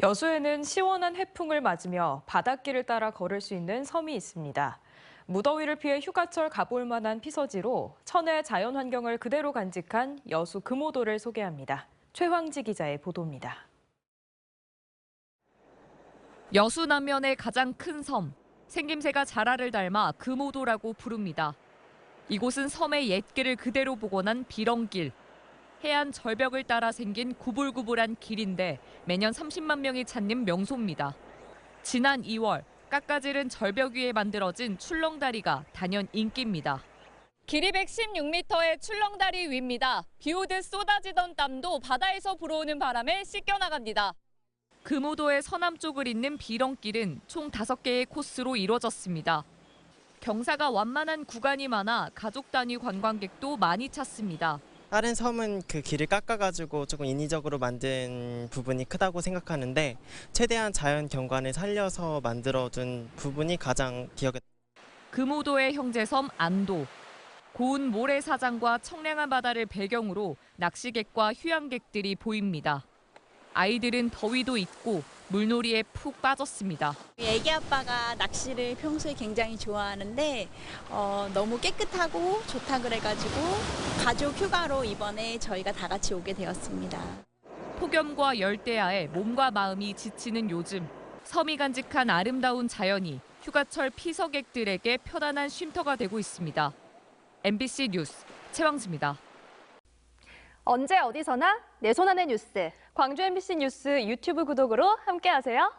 여수에는 시원한 해풍을 맞으며 바닷길을 따라 걸을 수 있는 섬이 있습니다. 무더위를 피해 휴가철 가볼 만한 피서지로 천혜의 자연 환경을 그대로 간직한 여수 금오도를 소개합니다. 최황지 기자의 보도입니다. 여수 남면의 가장 큰 섬, 생김새가 자라를 닮아 금오도라고 부릅니다. 이곳은 섬의 옛길을 그대로 복원한 비렁길. 해안 절벽을 따라 생긴 구불구불한 길인데 매년 30만 명이 찾는 명소입니다. 지난 2월 깎아지른 절벽 위에 만들어진 출렁다리가 단연 인기입니다. 길이 116m의 출렁다리 위입니다. 비 오듯 쏟아지던 땀도 바다에서 불어오는 바람에 씻겨나갑니다. 금오도의 서남쪽을 잇는 비렁길은 총 5개의 코스로 이루어졌습니다. 경사가 완만한 구간이 많아 가족 단위 관광객도 많이 찾습니다. 다른 섬은 그 길을 깎아가지고 조금 인위적으로 만든 부분이 크다고 생각하는데 최대한 자연 경관을 살려서 만들어둔 부분이 가장 기억에 금오도의 형제섬 안도. 고운 모래사장과 청량한 바다를 배경으로 낚시객과 휴양객들이 보입니다. 아이들은 더위도 잊고 물놀이에 푹 빠졌습니다. 애기 아빠가 낚시를 평소에 굉장히 좋아하는데 어, 너무 깨끗하고 좋다 그래가지고 가족 휴가로 이번에 저희가 다 같이 오게 되었습니다. 폭염과 열대야에 몸과 마음이 지치는 요즘 섬이 간직한 아름다운 자연이 휴가철 피서객들에게 편안한 쉼터가 되고 있습니다. MBC 뉴스 최왕수입니다. 언제 어디서나 내 손 안의 뉴스. 광주 MBC 뉴스 유튜브 구독으로 함께하세요.